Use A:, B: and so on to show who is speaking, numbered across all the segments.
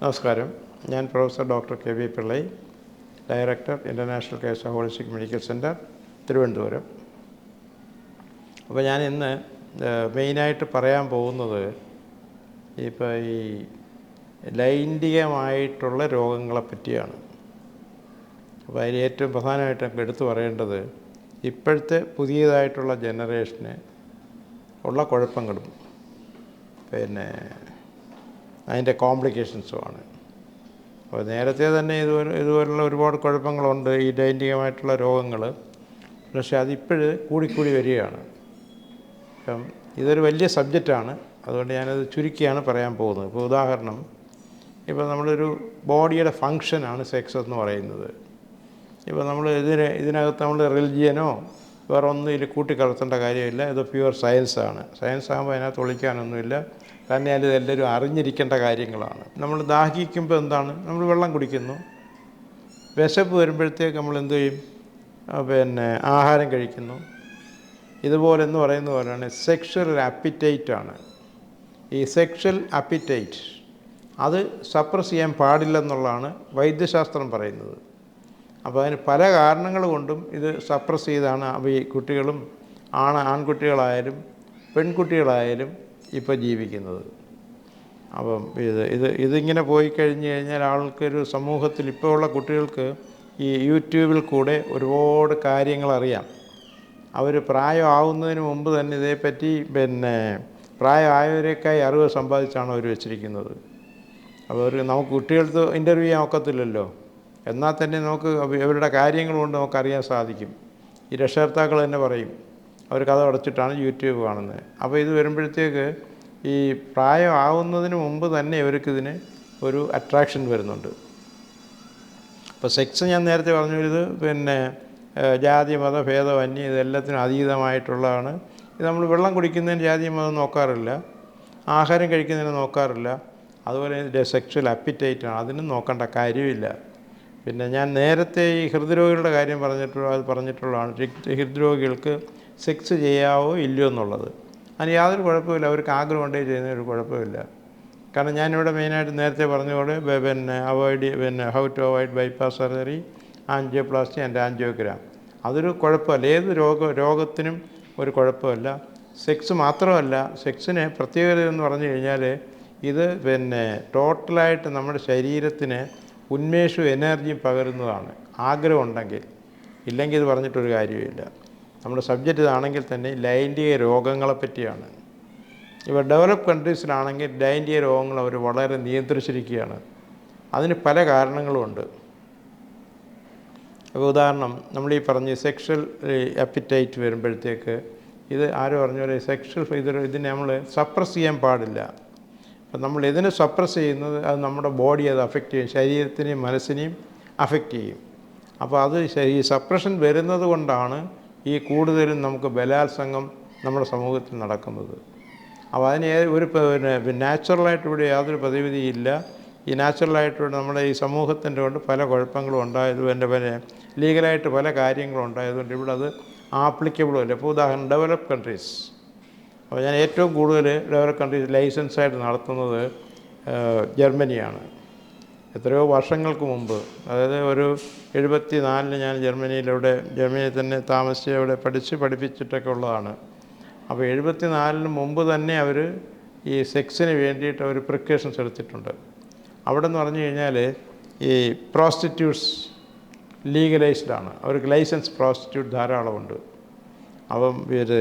A: നമസ്കാരം. ഞാൻ professor doctor K V Pillai director international case holistic medical centre Thiruvananthapuram. അപ്പോൾ ഞാൻ ഇന്ന് മെയിനായിട്ട് പറയാൻ പോകുന്നത് ഇപ്പോൾ ഈ ലൈംഗികമായിട്ടുള്ള രോഗങ്ങളെ പറ്റിയാണ്. അപ്പോൾ അതിൽ ഏറ്റവും പ്രധാനമായിട്ട് നമുക്ക് എടുത്തു പറയേണ്ടത് ഇപ്പോഴത്തെ പുതിയതായിട്ടുള്ള ജനറേഷന് ഉള്ള കുഴപ്പങ്ങളും. പിന്നെ അതിന്റെ കോംപ്ലിക്കേഷൻസുമാണ്. അപ്പോൾ നേരത്തെ തന്നെ ഇതുപോലെ ഇതുപോലുള്ള ഒരുപാട് കുഴപ്പങ്ങളുണ്ട് ഈ ലൈംഗികമായിട്ടുള്ള രോഗങ്ങൾ പക്ഷേ അതിപ്പോഴ് കൂടിക്കൂടി വരികയാണ്. അപ്പം ഇതൊരു വലിയ സബ്ജക്റ്റാണ്. അതുകൊണ്ട് ഞാനത് ചുരുക്കിയാണ് പറയാൻ പോകുന്നത്. ഇപ്പോൾ ഉദാഹരണം ഇപ്പോൾ നമ്മളൊരു ബോഡിയുടെ ഫങ്ഷനാണ് സെക്സ് എന്ന് പറയുന്നത്. ഇപ്പോൾ നമ്മൾ ഇതിന് ഇതിനകത്ത് നമ്മൾ റിലിജിയനോ വേറെ ഒന്നും ഇതിൽ കൂട്ടിക്കലർത്തേണ്ട കാര്യമില്ല. ഇത് പ്യുവർ സയൻസാണ്. സയൻസ് ആകുമ്പോൾ അതിനകത്ത് ഒളിക്കാനൊന്നുമില്ല. കാരണം അത് എല്ലാവരും അറിഞ്ഞിരിക്കേണ്ട കാര്യങ്ങളാണ്. നമ്മൾ ദാഹിക്കുമ്പോൾ എന്താണ്? നമ്മൾ വെള്ളം കുടിക്കുന്നു. വിശപ്പ് വരുമ്പോഴത്തേക്ക് നമ്മൾ എന്തു ചെയ്യും? പിന്നെ ആഹാരം കഴിക്കുന്നു. ഇതുപോലെ എന്ന് പറയുന്ന പോലെയാണ് സെക്ഷൽ ആണ്. ഈ സെക്ഷൽ അപ്പിറ്റൈറ്റ് അത് സപ്രസ് ചെയ്യാൻ പാടില്ലെന്നുള്ളതാണ് വൈദ്യശാസ്ത്രം പറയുന്നത്. അപ്പോൾ അതിന് പല കാരണങ്ങൾ കൊണ്ടും ഇത് സപ്രസ് ചെയ്താണ്. അപ്പോൾ ഈ കുട്ടികളും ആണ് ആൺകുട്ടികളായാലും പെൺകുട്ടികളായാലും ഇപ്പോൾ ജീവിക്കുന്നത്. അപ്പം ഇത് ഇത് ഇതിങ്ങനെ പോയി കഴിഞ്ഞ് കഴിഞ്ഞാൽ ആൾക്കൊരു സമൂഹത്തിൽ ഇപ്പോൾ ഉള്ള കുട്ടികൾക്ക് ഈ യൂട്യൂബിൽ കൂടെ ഒരുപാട് കാര്യങ്ങൾ അറിയാം. അവർ പ്രായമാവുന്നതിന് മുമ്പ് തന്നെ ഇതേപ്പറ്റി പിന്നെ പ്രായമായവരേക്കായി അറിവ് സമ്പാദിച്ചാണ് അവർ വെച്ചിരിക്കുന്നത്. അവർ നമുക്ക് കുട്ടികൾക്ക് ഇന്റർവ്യൂ ചെയ്യാൻ ഒക്കത്തില്ലല്ലോ. എന്നാൽ തന്നെ നമുക്ക് അവ- അവരുടെ കാര്യങ്ങൾ കൊണ്ട് നമുക്കറിയാൻ സാധിക്കും. ഈ രക്ഷകർത്താക്കൾ തന്നെ പറയും അവർ കഥ അടച്ചിട്ടാണ് യൂട്യൂബ് കാണുന്നത്. അപ്പോൾ ഇത് വരുമ്പോഴത്തേക്ക് ഈ പ്രായമാവുന്നതിന് മുമ്പ് തന്നെ ഇവർക്കിതിന് ഒരു അട്രാക്ഷൻ വരുന്നുണ്ട്. അപ്പോൾ സെക്സ് ഞാൻ നേരത്തെ പറഞ്ഞു ഇത് പിന്നെ ജാതി മത ഭേദമന്യേ ഇതെല്ലാത്തിനും അതീതമായിട്ടുള്ളതാണ്. ഇത് നമ്മൾ വെള്ളം കുടിക്കുന്നതിന് ജാതി മതം നോക്കാറില്ല. ആഹാരം കഴിക്കുന്നതിന് നോക്കാറില്ല. അതുപോലെ സെക്ഷൽ അപ്പിറ്റൈറ്റാണ് അതിനും നോക്കേണ്ട കാര്യമില്ല. പിന്നെ ഞാൻ നേരത്തെ ഈ ഹൃദ്രോഗികളുടെ കാര്യം പറഞ്ഞിട്ടുള്ള അത് പറഞ്ഞിട്ടുള്ളതാണ്. ഹൃദ് ഹൃദ്രോഗികൾക്ക് സെക്സ് ചെയ്യാവോ ഇല്ലയോ എന്നുള്ളത്. അതിന് യാതൊരു കുഴപ്പമില്ല അവർക്ക് ആഗ്രഹം ഉണ്ടെങ്കിൽ ചെയ്യുന്ന ഒരു കുഴപ്പമില്ല കാരണം ഞാനിവിടെ മെയിനായിട്ട് നേരത്തെ പറഞ്ഞതുപോലെ ബ- പിന്നെ അവോയ്ഡ് പിന്നെ how to avoid bypass surgery angioplasty and angiogram. അതൊരു കുഴപ്പമല്ല. ഏത് രോഗ രോഗത്തിനും ഒരു കുഴപ്പമില്ല. സെക്സ് മാത്രമല്ല സെക്സിന് പ്രത്യേകത എന്ന് പറഞ്ഞു കഴിഞ്ഞാൽ ഇത് പിന്നെ ടോട്ടലായിട്ട് നമ്മുടെ ശരീരത്തിന് ഉന്മേഷവും എനർജിയും പകരുന്നതാണ്. ആഗ്രഹം ഉണ്ടെങ്കിൽ. ഇല്ലെങ്കിൽ ഇത് പറഞ്ഞിട്ടൊരു കാര്യമില്ല നമ്മുടെ സബ്ജക്റ്റ് ഇതാണെങ്കിൽ തന്നെ ലൈംഗിക രോഗങ്ങളെ പറ്റിയാണ്. ഇപ്പോൾ ഡെവലപ്പ് കൺട്രീസിലാണെങ്കിൽ ലൈംഗിക രോഗങ്ങൾ അവർ വളരെ നിയന്ത്രിച്ചിരിക്കുകയാണ്. അതിന് പല കാരണങ്ങളുമുണ്ട് അപ്പോൾ ഉദാഹരണം നമ്മൾ ഈ പറഞ്ഞ സെക്ഷൽ അപ്പിറ്റൈറ്റ് വരുമ്പോഴത്തേക്ക് ഇത് ആരോ പറഞ്ഞ? പോലെ സെക്ഷൽ ഇത് ഇതിനെ നമ്മൾ സപ്രസ് ചെയ്യാൻ പാടില്ല. അപ്പം നമ്മൾ ഇതിനെ സപ്രസ് ചെയ്യുന്നത് അത് നമ്മുടെ ബോഡി അത് അഫക്റ്റ് ചെയ്യും. ശരീരത്തിനെയും മനസ്സിനെയും അഫക്റ്റ് ചെയ്യും. അപ്പോൾ അത് ഈ സപ്രഷൻ വരുന്നത് കൊണ്ടാണ് ഈ കൂടുതലും നമുക്ക് ബലാത്സംഗം നമ്മുടെ സമൂഹത്തിൽ നടക്കുന്നത്. അപ്പോൾ അതിന് ഒരു പിന്നെ നാച്ചുറലായിട്ട് ഇവിടെ യാതൊരു പ്രതിവിധിയില്ല. ഈ നാച്ചുറലായിട്ട് നമ്മുടെ ഈ സമൂഹത്തിന്റെ കൊണ്ട് പല കുഴപ്പങ്ങളും ഉണ്ടായത് എന്റെ പിന്നെ ലീഗലായിട്ട് പല കാര്യങ്ങളും ഉണ്ടായതുകൊണ്ട് ഇവിടെ അത് ആപ്ലിക്കബിളും ഇപ്പോൾ ഉദാഹരണം ഡെവലപ്പ് കൺട്രീസ് അപ്പോൾ ഞാൻ ഏറ്റവും കൂടുതൽ ഡെവലപ്പ് കൺട്രീസ് ലൈസൻസായിട്ട് നടത്തുന്നത് ജർമ്മനിയാണ്. എത്രയോ വർഷങ്ങൾക്ക് മുമ്പ് അതായത് ഒരു എഴുപത്തി നാലിന് ഞാൻ ജർമ്മനിയിലൂടെ ജർമ്മനിയിൽ തന്നെ താമസിച്ച് അവിടെ പഠിച്ച് പഠിപ്പിച്ചിട്ടൊക്കെ ഉള്ളതാണ്. അപ്പോൾ എഴുപത്തി നാലിന് മുമ്പ് തന്നെ അവർ ഈ സെക്സിന് വേണ്ടിയിട്ട് അവർ പ്രിക്കോഷൻസ് എടുത്തിട്ടുണ്ട്. അവിടെ എന്ന് പറഞ്ഞു കഴിഞ്ഞാൽ ഈ പ്രോസ്റ്റിറ്റ്യൂട്ട്സ് ലീഗലൈസ്ഡ് ആണ്. അവർക്ക് ലൈസൻസ് പ്രോസ്റ്റിറ്റ്യൂട്ട് ധാരാളമുണ്ട്. അപ്പം ഇത്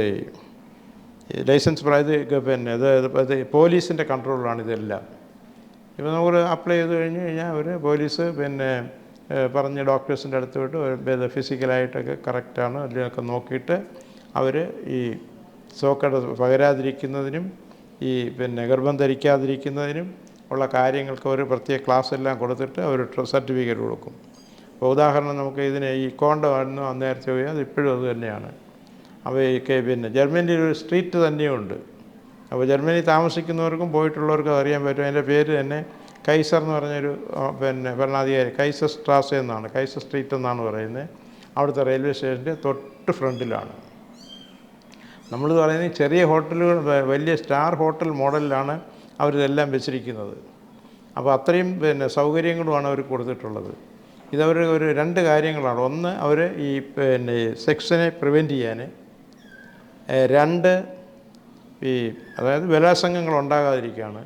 A: ലൈസൻസ് പ്രായത് പിന്നെ അതായത് പോലീസിന്റെ കൺട്രോളിലാണ് ഇതെല്ലാം. ഇപ്പോൾ നമുക്ക് അപ്ലൈ ചെയ്ത് കഴിഞ്ഞ് കഴിഞ്ഞാൽ അവർ പോലീസ് പിന്നെ പറഞ്ഞ് ഡോക്ടേഴ്സിന്റെ അടുത്ത് വിട്ട് ഫിസിക്കലായിട്ടൊക്കെ കറക്റ്റാണ് അതിലൊക്കെ നോക്കിയിട്ട് അവർ ഈ സോക്കട പകരാതിരിക്കുന്നതിനും ഈ പിന്നെ ഗർഭം ധരിക്കാതിരിക്കുന്നതിനും ഉള്ള കാര്യങ്ങൾക്ക് ഒരു പ്രത്യേക ക്ലാസ് എല്ലാം കൊടുത്തിട്ട് അവർ സർട്ടിഫിക്കറ്റ് കൊടുക്കും. അപ്പോൾ ഉദാഹരണം നമുക്ക് ഇതിന് ഈ കോണ്ടമായിരുന്നു അന്നേരത്തെ അത് ഇപ്പോഴും അത് തന്നെയാണ്. അപ്പോൾ പിന്നെ ജർമ്മനിയിൽ ഒരു സ്ട്രീറ്റ് തന്നെയുണ്ട്. അപ്പോൾ ജർമ്മനി താമസിക്കുന്നവർക്കും പോയിട്ടുള്ളവർക്കും അറിയാൻ പറ്റും. അതിന്റെ പേര് തന്നെ കൈസർ എന്ന് പറഞ്ഞൊരു പിന്നെ ഭരണാധികാരി കൈസർ സ്ട്രാസ് എന്നാണ് കൈസർ സ്ട്രീറ്റ് എന്നാണ് പറയുന്നത് അവിടുത്തെ റെയിൽവേ സ്റ്റേഷന്റെ തൊട്ട് ഫ്രണ്ടിലാണ്. നമ്മൾ പറയുന്നത് ചെറിയ ഹോട്ടലുകൾ വലിയ സ്റ്റാർ ഹോട്ടൽ മോഡലിലാണ് അവരിതെല്ലാം വെച്ചിരിക്കുന്നത്. അപ്പോൾ അത്രയും പിന്നെ സൗകര്യങ്ങളുമാണ് അവർ കൊടുത്തിട്ടുള്ളത്. ഇതവർ ഒരു രണ്ട് കാര്യങ്ങളാണ്. ഒന്ന് അവർ ഈ പിന്നെ സെക്സിനെ പ്രിവെന്റ് ചെയ്യാൻ രണ്ട് ഈ അതായത് ബലാസംഗങ്ങൾ ഉണ്ടാകാതിരിക്കുകയാണ്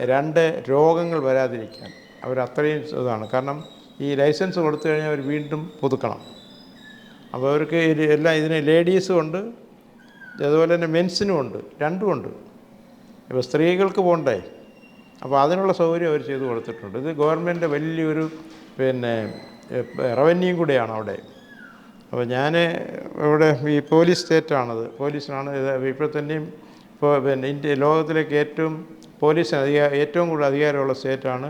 A: രണ്ട് രോഗങ്ങൾ വരാതിരിക്കാൻ. അവർ അത്രയും ഇതാണ്. കാരണം ഈ ലൈസൻസ് കൊടുത്തു കഴിഞ്ഞാൽ അവർ വീണ്ടും പുതുക്കണം. അപ്പോൾ അവർക്ക് എല്ലാം ഇതിന് ലേഡീസും ഉണ്ട് അതുപോലെ തന്നെ മെൻസിനും ഉണ്ട് രണ്ടും ഉണ്ട്. ഇപ്പോൾ സ്ത്രീകൾക്ക് പോകണ്ടേ അപ്പോൾ അതിനുള്ള സൗകര്യം അവർ ചെയ്തു കൊടുത്തിട്ടുണ്ട്. ഇത് ഗവൺമെന്റ് വലിയൊരു പിന്നെ റവന്യൂ കൂടിയാണ് അവിടെ. അപ്പോൾ ഞാൻ ഇവിടെ ഈ പോലീസ് സ്റ്റേറ്റാണത്. പോലീസിനാണ് ഇത് ഇപ്പോൾ തന്നെയും ഇപ്പോൾ പിന്നെ ഇന്ത്യ ലോകത്തിലേക്ക് ഏറ്റവും പോലീസ് അധികാര ഏറ്റവും കൂടുതൽ അധികാരമുള്ള സ്റ്റേറ്റാണ്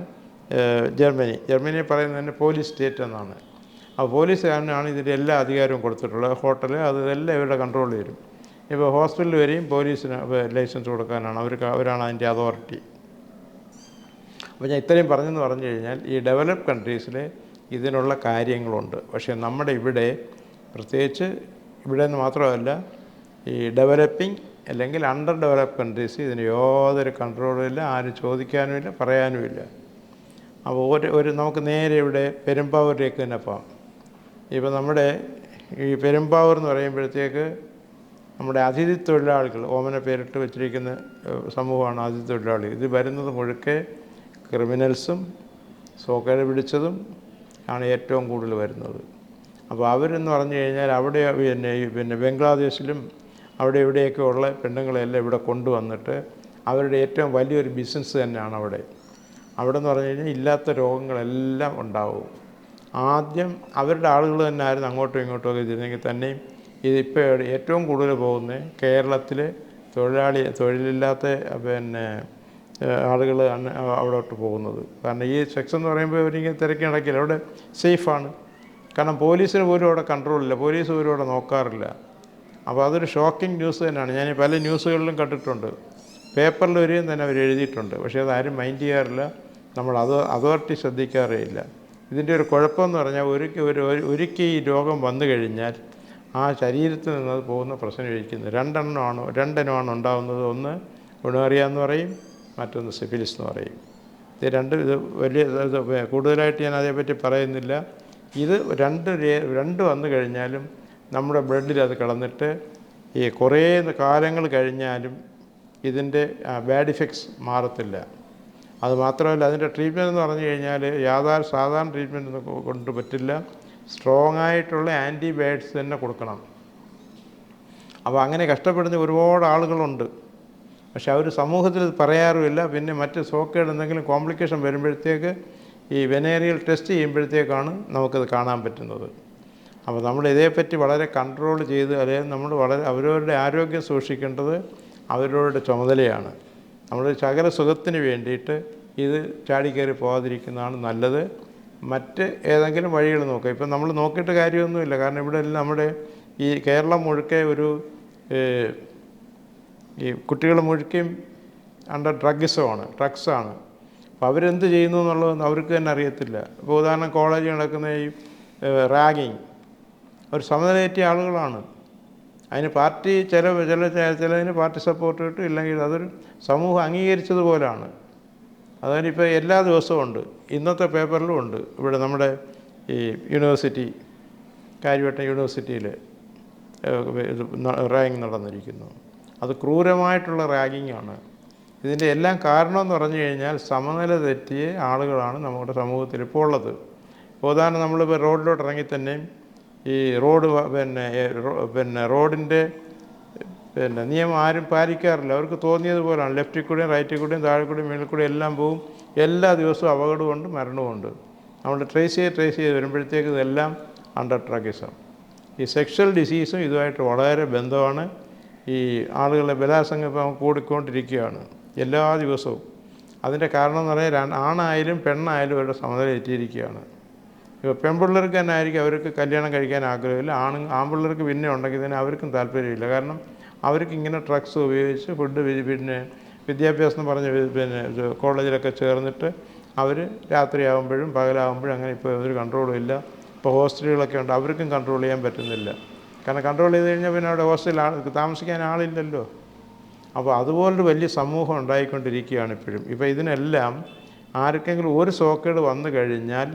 A: ജർമ്മനി. ജർമ്മനി പറയുന്നത് തന്നെ പോലീസ് സ്റ്റേറ്റ് എന്നാണ്. ആ പോലീസ് കാരനാണ് ഇതിന്റെ എല്ലാ അധികാരവും കൊടുത്തിട്ടുള്ളത്. ഹോട്ടൽ അതെല്ലാം ഇവരുടെ കൺട്രോളിൽ വരും. ഇപ്പോൾ ഹോസ്പിറ്റലിൽ വരെയും പോലീസിന് ലൈസൻസ് കൊടുക്കാനാണ് അവർക്ക് അവരാണ് അതിന്റെ അതോറിറ്റി. അപ്പോൾ ഞാൻ ഇത്രയും പറഞ്ഞെന്ന് പറഞ്ഞു കഴിഞ്ഞാൽ ഈ ഡെവലപ്പ് കൺട്രീസിൽ ഇതിനുള്ള കാര്യങ്ങളുണ്ട്. പക്ഷേ നമ്മുടെ ഇവിടെ പ്രത്യേകിച്ച് ഇവിടെ നിന്ന് മാത്രമല്ല ഈ ഡെവലപ്പിംഗ് അല്ലെങ്കിൽ അണ്ടർ ഡെവലപ്പ് കൺട്രീസ് ഇതിന് യാതൊരു കൺട്രോളും ഇല്ല ആരും ചോദിക്കാനുമില്ല പറയാനുമില്ല അപ്പോൾ ഒരു ഒരു നമുക്ക് നേരെ ഇവിടെ പെരുമ്പാവൂരിലേക്ക് തന്നെ പോകാം ഇപ്പോൾ നമ്മുടെ ഈ പെരുമ്പാവൂർ എന്ന് പറയുമ്പോഴത്തേക്ക് നമ്മുടെ അതിഥി തൊഴിലാളികൾ ഓമന പേരിട്ട് വെച്ചിരിക്കുന്ന സമൂഹമാണ് അതിഥി തൊഴിലാളി. ഇത് വരുന്നത് മുഴുക്കെ ക്രിമിനൽസും സോക്കേട് പിടിച്ചതും ആണ് ഏറ്റവും കൂടുതൽ വരുന്നത്. അപ്പോൾ അവരെന്ന് പറഞ്ഞു കഴിഞ്ഞാൽ അവിടെ പിന്നെ പിന്നെ ബംഗ്ലാദേശിലും അവിടെ ഇവിടെയൊക്കെ ഉള്ള പെണ്ണുങ്ങളെല്ലാം ഇവിടെ കൊണ്ടുവന്നിട്ട് അവരുടെ ഏറ്റവും വലിയൊരു ബിസിനസ് തന്നെയാണ് അവിടെ. അവിടെ എന്ന് പറഞ്ഞു കഴിഞ്ഞാൽ ഇല്ലാത്ത രോഗങ്ങളെല്ലാം ഉണ്ടാവും. ആദ്യം അവരുടെ ആളുകൾ തന്നെ ആയിരുന്നു അങ്ങോട്ടും ഇങ്ങോട്ടും ഒക്കെ ചെയ്തെങ്കിൽ തന്നെയും ഇതിപ്പോൾ ഏറ്റവും കൂടുതൽ പോകുന്നത് കേരളത്തിൽ തൊഴിലാളി തൊഴിലില്ലാത്ത പിന്നെ ആളുകൾ അവിടോട്ട് പോകുന്നത്. കാരണം ഈ സെക്സ് എന്ന് പറയുമ്പോൾ അവരിങ്ങനെ തിരക്കി നടക്കില്ല. അവിടെ സേഫാണ് കാരണം പോലീസിന് പോലും അവിടെ കൺട്രോളില്ല പോലീസ് പോലും അവിടെ നോക്കാറില്ല. അപ്പോൾ അതൊരു ഷോക്കിംഗ് ന്യൂസ് തന്നെയാണ്. ഞാൻ പല ന്യൂസുകളിലും കണ്ടിട്ടുണ്ട്. പേപ്പറിൽ വരെയും തന്നെ അവർ എഴുതിയിട്ടുണ്ട്. പക്ഷേ അതാരും മൈൻഡ് ചെയ്യാറില്ല. നമ്മൾ അത് അതോറിറ്റി ശ്രദ്ധിക്കാറേ ഇല്ല ഇതിന്റെ ഒരു കുഴപ്പമെന്ന് പറഞ്ഞാൽ ഒരുക്കി ഒരു ഒരു- ഒരിക്കൽ ഈ രോഗം വന്നു കഴിഞ്ഞാൽ ആ ശരീരത്തിൽ നിന്ന് അത് പോകുന്ന പ്രശ്നം ഇരിക്കുന്നത് രണ്ടെണ്ണമാണ് രണ്ടെണ്ണമാണ് ഉണ്ടാകുന്നത് ഒന്ന് ഗുണേറിയ എന്ന് പറയും മറ്റൊന്ന് സിഫിലിസ് എന്ന് പറയും. ഇത് രണ്ട് ഇത് വലിയ കൂടുതലായിട്ട് ഞാൻ അതേപ്പറ്റി പറയുന്നില്ല. ഇത് രണ്ട് രണ്ട് വന്നു കഴിഞ്ഞാലും നമ്മുടെ ബ്ലഡിൽ അത് കിടന്നിട്ട് ഈ കുറേ കാലങ്ങൾ കഴിഞ്ഞാലും ഇതിന്റെ ബാഡ് ഇഫക്ട്സ് മാറത്തില്ല. അത് മാത്രമല്ല അതിന്റെ ട്രീറ്റ്മെന്റ് എന്ന് പറഞ്ഞു കഴിഞ്ഞാൽ യാതൊരു സാധാരണ ട്രീറ്റ്മെന്റ് ഒന്നും കൊണ്ട് പറ്റില്ല. സ്ട്രോങ് ആയിട്ടുള്ള ആന്റിബയോട്ടിക്സ് തന്നെ കൊടുക്കണം. അപ്പോൾ അങ്ങനെ കഷ്ടപ്പെടുന്ന ഒരുപാട് ആളുകളുണ്ട്. പക്ഷെ അവർ സമൂഹത്തിൽ പറയാറുമില്ല. പിന്നെ മറ്റ് സോക്കേഡ് എന്തെങ്കിലും കോംപ്ലിക്കേഷൻ വരുമ്പോഴത്തേക്ക് ഈ വെനേറിയൽ ടെസ്റ്റ് ചെയ്യുമ്പോഴത്തേക്കാണ് നമുക്കത് കാണാൻ പറ്റുന്നത്. അപ്പോൾ നമ്മൾ ഇതേപ്പറ്റി വളരെ കൺട്രോൾ ചെയ്ത് അല്ലെങ്കിൽ നമ്മൾ വളരെ അവരവരുടെ ആരോഗ്യം സൂക്ഷിക്കേണ്ടത് അവരവരുടെ ചുമതലയാണ്. നമ്മൾ ശകല സുഖത്തിന് വേണ്ടിയിട്ട് ഇത് ചാടിക്കയറി പോകാതിരിക്കുന്നതാണ് നല്ലത്. മറ്റ് ഏതെങ്കിലും വഴികൾ നോക്കുക. ഇപ്പം നമ്മൾ നോക്കിയിട്ട് കാര്യമൊന്നുമില്ല. കാരണം ഇവിടെ നമ്മുടെ ഈ കേരളം മുഴുക്കെ ഒരു ഈ കുട്ടികൾ മുഴുക്കയും അണ്ടർ ഡ്രഗ്സമാണ് ഡ്രഗ്സാണ് അപ്പോൾ അവരെന്ത് ചെയ്യുന്നു എന്നുള്ളത് അവർക്ക് തന്നെ അറിയത്തില്ല. ഇപ്പോൾ ഉദാഹരണം കോളേജിൽ നടക്കുന്ന ഈ റാഗിങ് അവർ സമനിലയേറ്റിയ ആളുകളാണ്. അതിന് പാർട്ടി ചില ചില ചിലതിന് പാർട്ടി സപ്പോർട്ട് കിട്ടും ഇല്ലെങ്കിൽ അതൊരു സമൂഹം അംഗീകരിച്ചതുപോലാണ്. അതായത് ഇപ്പോൾ എല്ലാ ദിവസവും ഉണ്ട്. ഇന്നത്തെ പേപ്പറിലും ഉണ്ട്. ഇവിടെ നമ്മുടെ ഈ യൂണിവേഴ്സിറ്റി കാര്യവട്ടം യൂണിവേഴ്സിറ്റിയിൽ റാഗിങ് നടന്നിരിക്കുന്നു. അത് ക്രൂരമായിട്ടുള്ള റാഗിങ് ആണ് ഇതിന്റെ എല്ലാം കാരണം എന്ന് പറഞ്ഞു കഴിഞ്ഞാൽ സമനില തെറ്റിയ ആളുകളാണ് നമ്മുടെ സമൂഹത്തിൽ ഇപ്പോൾ ഉള്ളത് ഉദാഹരണം നമ്മളിപ്പോൾ റോഡിലോട്ട് ഇറങ്ങി തന്നെ ഈ റോഡ് പിന്നെ പിന്നെ റോഡിന്റെ പിന്നെ നിയമം ആരും പാലിക്കാറില്ല. അവർക്ക് തോന്നിയതുപോലെയാണ് ലെഫ്റ്റിൽ കൂടെയും റൈറ്റിൽ കൂടെയും താഴെ കൂടെയും മേളിൽ കൂടെയും എല്ലാം പോവും. എല്ലാ ദിവസവും അപകടമുണ്ട് മരണമുണ്ട് നമ്മൾ ട്രേസ് ചെയ്ത് ട്രേസ് ചെയ്ത് വരുമ്പോഴത്തേക്ക് ഇതെല്ലാം അണ്ടർ ട്രഗിസം ഈ സെക്ഷൽ ഡിസീസും ഇതുമായിട്ട് വളരെ ബന്ധമാണ്. ഈ ആളുകളുടെ ബലാസംഗം കൂടിക്കൊണ്ടിരിക്കുകയാണ് എല്ലാ ദിവസവും. അതിന്റെ കാരണം എന്ന് പറഞ്ഞാൽ ആണായാലും പെണ്ണായാലും അവരുടെ സമനില എത്തിയിരിക്കുകയാണ്. പെൺപിള്ളേർക്ക് തന്നെ ആയിരിക്കും അവർക്ക് കല്യാണം കഴിക്കാൻ ആഗ്രഹമില്ല. ആണ് ആൺപിള്ളേർക്ക് പിന്നെ ഉണ്ടെങ്കിൽ തന്നെ അവർക്കും താല്പര്യമില്ല. കാരണം അവർക്ക് ഇങ്ങനെ ഡ്രഗ്സ് ഉപയോഗിച്ച് ഫുഡ് പിന്നെ വിദ്യാഭ്യാസം എന്ന് പറഞ്ഞ പിന്നെ കോളേജിലൊക്കെ ചേർന്നിട്ട് അവർ രാത്രിയാകുമ്പോഴും പകലാകുമ്പോഴും അങ്ങനെ ഇപ്പോൾ ഒരു കൺട്രോളും ഇല്ല. ഇപ്പോൾ ഹോസ്റ്റലുകളൊക്കെ ഉണ്ട്. അവർക്കും കൺട്രോൾ ചെയ്യാൻ പറ്റുന്നില്ല. കാരണം കൺട്രോൾ ചെയ്ത് കഴിഞ്ഞാൽ പിന്നെ അവിടെ ഹോസ്റ്റലിൽ ആൾ താമസിക്കാൻ ആളില്ലല്ലോ. അപ്പോൾ അതുപോലൊരു വലിയ സമൂഹം ഉണ്ടായിക്കൊണ്ടിരിക്കുകയാണ് ഇപ്പോഴും. ഇപ്പോൾ ഇതിനെല്ലാം ആർക്കെങ്കിലും ഒരു സോക്കേട് വന്നു കഴിഞ്ഞാൽ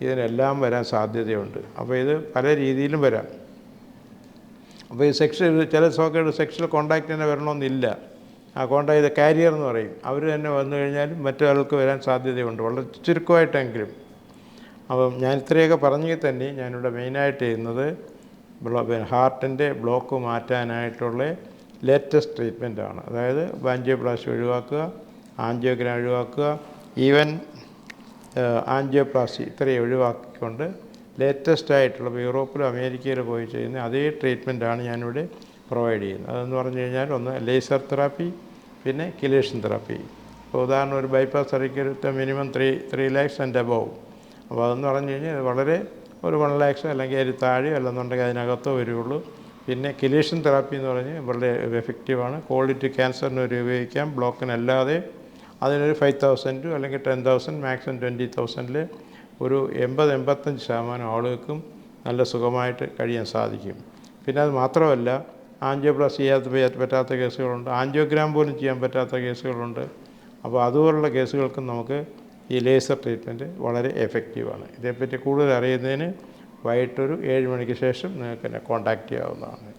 A: ഇതിനെല്ലാം വരാൻ സാധ്യതയുണ്ട്. അപ്പോൾ ഇത് പല രീതിയിലും വരാം. അപ്പോൾ ഈ സെക്ഷൽ ചില സോക്കേട് സെക്ഷൽ കോണ്ടാക്റ്റ് തന്നെ വരണമെന്നില്ല. ആ കോണ്ടാക്ട് കാരിയർ എന്ന് പറയും. അവർ തന്നെ വന്നു കഴിഞ്ഞാലും മറ്റൊരാൾക്ക് വരാൻ സാധ്യതയുണ്ട്. വളരെ ചുരുക്കമായിട്ടെങ്കിലും. അപ്പം ഞാൻ ഇത്രയൊക്കെ പറഞ്ഞെങ്കിൽ തന്നെ ഞാനിവിടെ മെയിനായിട്ട് ചെയ്യുന്നത് ഹാർട്ടിന്റെ ബ്ലോക്ക് മാറ്റാനായിട്ടുള്ള ലേറ്റസ്റ്റ് ട്രീറ്റ്മെന്റാണ് അതായത് ബാൻജിയോപ്ലാസ്റ്റി ഒഴിവാക്കുക ആൻജിയോഗ്രാം ഒഴിവാക്കുക ഈവൻ ആൻജിയോപ്ലാസ്റ്റി ഇത്രയും ഒഴിവാക്കിക്കൊണ്ട് ലേറ്റസ്റ്റ് ആയിട്ടുള്ള യൂറോപ്പിലും അമേരിക്കയിലും പോയി ചെയ്യുന്ന അതേ ട്രീറ്റ്മെന്റാണ് ഞാനിവിടെ പ്രൊവൈഡ് ചെയ്യുന്നത്. അതെന്ന് പറഞ്ഞു കഴിഞ്ഞാൽ ഒന്ന് ലേസർ തെറാപ്പി പിന്നെ കിലേഷൻ തെറാപ്പി ഇപ്പോൾ ഉദാഹരണം ഒരു bypass surgery minimum three three lakhs and above അപ്പോൾ അതെന്ന് പറഞ്ഞു കഴിഞ്ഞാൽ വളരെ ഒരു വൺ ലാക്സ് അല്ലെങ്കിൽ അതിൽ താഴെയോ അല്ലെന്നുണ്ടെങ്കിൽ അതിനകത്തോ വരുള്ളൂ. പിന്നെ കിലേഷൻ തെറാപ്പി എന്ന് പറഞ്ഞ് വളരെ എഫക്റ്റീവാണ് ക്വാളിറ്റി ക്യാൻസറിന് ഒരു ഉപയോഗിക്കാം. ബ്ലോക്കിനല്ലാതെ അതിനൊരു ഫൈവ് തൗസൻഡ് അല്ലെങ്കിൽ ടെൻ തൗസൻഡ് മാക്സിമം ട്വന്റി തൗസൻഡിൽ ഒരു എൺപത് എൺപത്തഞ്ച് ശതമാനം ആളുകൾക്കും നല്ല സുഖമായിട്ട് കഴിയാൻ സാധിക്കും. പിന്നെ അത് മാത്രമല്ല ആൻജിയോപ്ലാസ്റ്റി ചെയ്യാത്ത പറ്റാത്ത കേസുകളുണ്ട്. ആൻജിയോഗ്രാം പോലും ചെയ്യാൻ പറ്റാത്ത കേസുകളുണ്ട്. അപ്പോൾ അതുപോലുള്ള കേസുകൾക്കും നമുക്ക് ഈ ലേസർ ട്രീറ്റ്മെന്റ് വളരെ എഫക്റ്റീവാണ്. ഇതേപ്പറ്റി കൂടുതൽ അറിയുന്നതിന് വൈകിട്ടൊരു ഏഴ് മണിക്ക് ശേഷം നിങ്ങൾക്ക് എന്നെ കോൺടാക്റ്റ് ചെയ്യാവുന്നതാണ്.